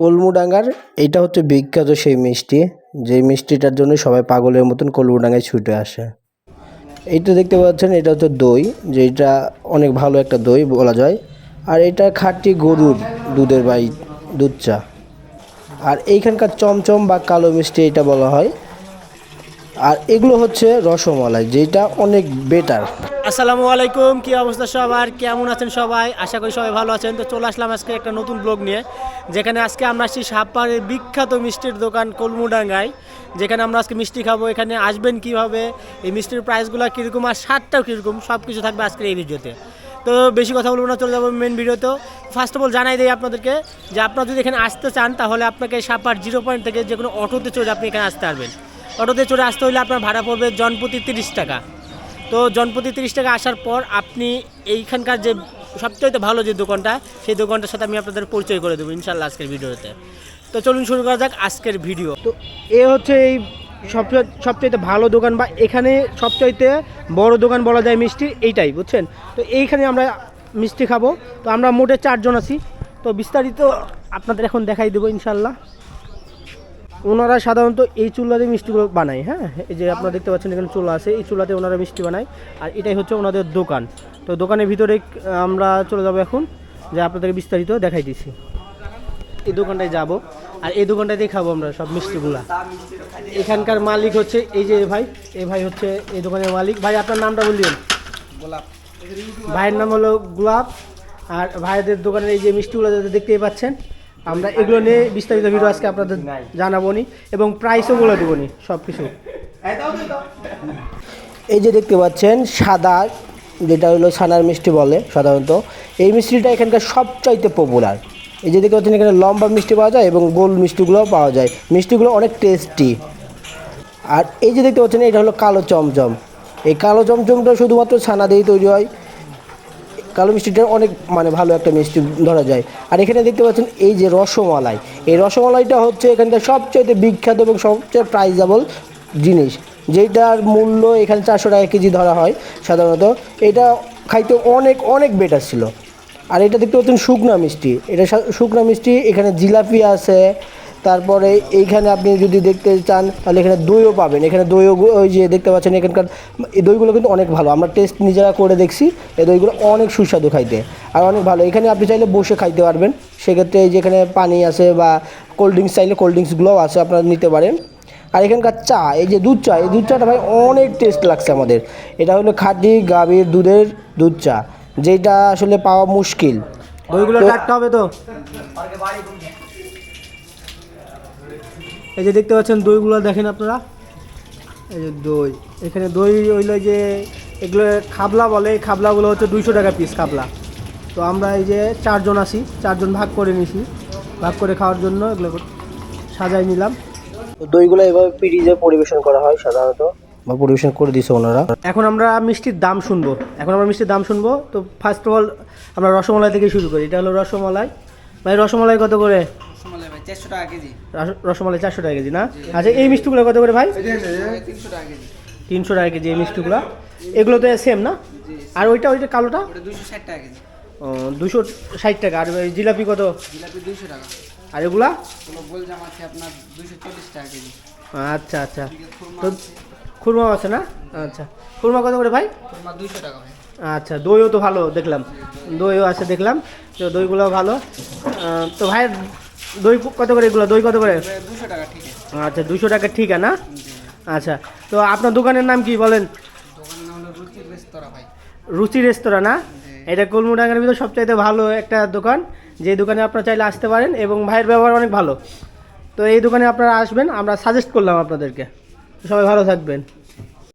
কলমুডাঙ্গার এটা হচ্ছে বিখ্যাত সেই মিষ্টি। যে মিষ্টিটার জন্য সবাই পাগলের মতন কলমুডাঙ্গায় ছুটে আসে। এইটা দেখতে পাচ্ছেন, এটা হচ্ছে দই যেটা অনেক ভালো একটা দই বলা যায়। আর এটা খাঁটি গরুর দুধের বাই, দুধ চা। আর এইখানকার চমচম বা কালো মিষ্টি এটা বলা হয়। আর এগুলো হচ্ছে রসমালাই, যেটা অনেক বেটার আসসালামু আলাইকুম, কি অবস্থা সবার? কেমন আছেন সবাই? আশা করি সবাই ভালো আছেন। তো চলে আসলাম আজকে একটা নতুন ব্লগ নিয়ে, যেখানে আজকে আমরা আসছি সাপাড়ের বিখ্যাত মিষ্টির দোকান কলমুডাঙ্গায়, যেখানে আমরা আজকে মিষ্টি খাব। এখানে আসবেন কীভাবে, এই মিষ্টির প্রাইসগুলো কীরকম আর স্বাদটাও কীরকম সব কিছু থাকবে আজকের এই ভিডিওতে। তো বেশি কথা বলব না, চলে যাব মেন ভিডিওতেও ফার্স্ট অফ অল জানাই দিই আপনাদেরকে যে আপনারা যদি এখানে আসতে চান, তাহলে আপনাকে সাপার জিরো পয়েন্ট থেকে যে কোনো অটোতে চলে আপনি এখানে আসতে পারবেন। অটোতে চড়ে আসতে হলে আপনার ভাড়া পড়বে জনপ্রতি তিরিশ টাকা। তো জনপ্রতি তিরিশ টাকা আসার পর আপনি এইখানকার যে সবচাইতে ভালো যে দোকানটা, সেই দোকানটার সাথে আমি আপনাদের পরিচয় করে দেবো ইনশাল্লাহ আজকের ভিডিওতে। তো চলুন শুরু করা যাক আজকের ভিডিও। তো এ হচ্ছে এই সবচেয়ে সবচাইতে ভালো দোকান বা এখানে সবচাইতে বড় দোকান বলা যায় মিষ্টি, এইটাই, বুঝছেন? তো এইখানে আমরা মিষ্টি খাব। তো আমরা মোটে চারজন আছি। তো বিস্তারিত আপনাদের এখন দেখাই দেবো ইনশাল্লাহ ওনারা সাধারণত এই চুলাতে মিষ্টিগুলো বানায় হ্যাঁ? এই যে আপনারা দেখতে পাচ্ছেন এখানে চুলা আছে এই চুলাতে ওনারা মিষ্টি বানায়। আর এটাই হচ্ছে ওনাদের দোকান। তো দোকানের ভিতরে আমরা চলে যাব এখন যে আপনাদের বিস্তারিত দেখাই দিছি এই দোকানটায় যাব আর এই দোকানটাতেই খাব আমরা সব মিষ্টিগুলা। এখানকার মালিক হচ্ছে এই যে ভাই এই ভাই হচ্ছে এই দোকানের মালিক। ভাই আপনার নামটা বললেন গোলাপ। ভাইয়ের নাম হলো গোলাপ। আর ভাইদের দোকানের এই যে মিষ্টিগুলো দেখতেই পাচ্ছেন আমরা এগুলো নিয়ে বিস্তারিত ভিডিও আজকে আপনাদের জানাব নি এবং প্রাইসও বলে দেবো নি সব কিছু এই যে দেখতে পাচ্ছেন সাদা যেটা হলো ছানার মিষ্টি বলে সাধারণত এই মিষ্টিটা এখানকার সবচাইতে পপুলার এই যে দেখতে পাচ্ছেন এখানে লম্বা মিষ্টি পাওয়া যায় এবং গোল মিষ্টিগুলোও পাওয়া যায়। মিষ্টিগুলো অনেক টেস্টি আর এই যে দেখতে পাচ্ছেন এটা হলো কালো চমচম। এই কালো চমচমটা শুধুমাত্র ছানা দিয়েই তৈরি হয়। কালো মিষ্টিটা অনেক মানে ভালো একটা মিষ্টি ধরা যায়। আর এখানে দেখতে পাচ্ছেন এই যে রসমালাই। এই রসমালাইটা হচ্ছে এখানকার সবচেয়ে বিখ্যাত এবং সবচেয়ে প্রাইজেবল জিনিস। যেটার মূল্য এখানে চারশো টাকা কেজি ধরা হয় সাধারণত। এটা খাইতে অনেক অনেক বেটার ছিল। আর এটা দেখতে পাচ্ছেন শুকনা মিষ্টি। এটা শুকনা মিষ্টি, এখানে জিলাপি আছে তারপরে এইখানে আপনি যদি দেখতে চান তাহলে এখানে দইও পাবেন। এখানে দইও ওই যে দেখতে পাচ্ছেন এখানকার এই দইগুলো কিন্তু অনেক ভালো। আমরা টেস্ট নিজেরা করে দেখছি এই দইগুলো অনেক সুস্বাদু খাইতে আর অনেক ভালো। এখানে আপনি চাইলে বসে খাইতে পারবেন। সেক্ষেত্রে এই যেখানে পানি আছে বা কোল্ড ড্রিঙ্কস চাইলে কোল্ড ড্রিঙ্কসগুলোও আছে আপনারা নিতে পারেন। আর এখানকার চা এই যে দুধ চা এই দুধ চাটা ভাই অনেক টেস্ট লাগছে আমাদের। এটা হলো খাঁটি গাভীর দুধের দুধ চা যেটা আসলে পাওয়া মুশকিল। দইগুলো কাটতে হবে তো? এই যে দেখতে পাচ্ছেন দইগুলো দেখেন আপনারা। এই যে দই। এখানে দই হইল যে এগুলো খাবলা বলে এই খাবলাগুলো হচ্ছে দুইশো টাকা পিস খাবলা। তো আমরা এই যে চারজন আছি চারজন ভাগ করে নিছি। ভাগ করে খাওয়ার জন্য এগুলো সাজাই নিলাম। তো দইগুলো এভাবে পিরিজে পরিবেশন করা হয় সাধারণত। বা পরিবেশন করে দিছে ওনারা। এখন আমরা মিষ্টির দাম শুনব। এখন আমরা মিষ্টির দাম শুনব। তো ফার্স্ট অফ অল আমরা রসমালাই থেকে শুরু করি। এটা হলো রসমালাই। ভাই রসমালাই কত করে? রসমালাই চারশো টাকা কেজি। না? আচ্ছা এই মিষ্টিগুলো কত করে ভাই? তিনশো টাকা কেজি। এই মিষ্টিগুলো। এগুলো তো সেম না? আর ওইটা ওইটা কালোটা? দুশো ষাট টাকা আর জিলাপি কত? জিলাপি টাকা। আর এগুলা? গোলজাম আছে আপনার দুশো চল্লিশ টাকা কেজি। আচ্ছা আচ্ছা। তো খুরমা আছে না? আচ্ছা। খুরমা কত করে ভাই? টাকা ভাই। আচ্ছা দইও তো ভালো দেখলাম। দইও আছে দেখলাম। তো দইগুলো ভালো। তো ভাই দই কত করে এগুলো? দই কত করে? দুশো টাকা ঠিক আছে। আচ্ছা দুশো টাকা ঠিক না? আচ্ছা তো আপনার দোকানের নাম কি বলেন? রুচি রেস্তোরাঁ না? এটা কলমুডাঙ্গার ভিতর সবচাইতে ভালো একটা দোকান। যে দোকানে আপনারা চাইলে আসতে পারেন এবং ভাইয়ের ব্যবহার অনেক ভালো। তো এই দোকানে আপনারা আসবেন আমরা সাজেস্ট করলাম আপনাদেরকে। সবাই ভালো থাকবেন।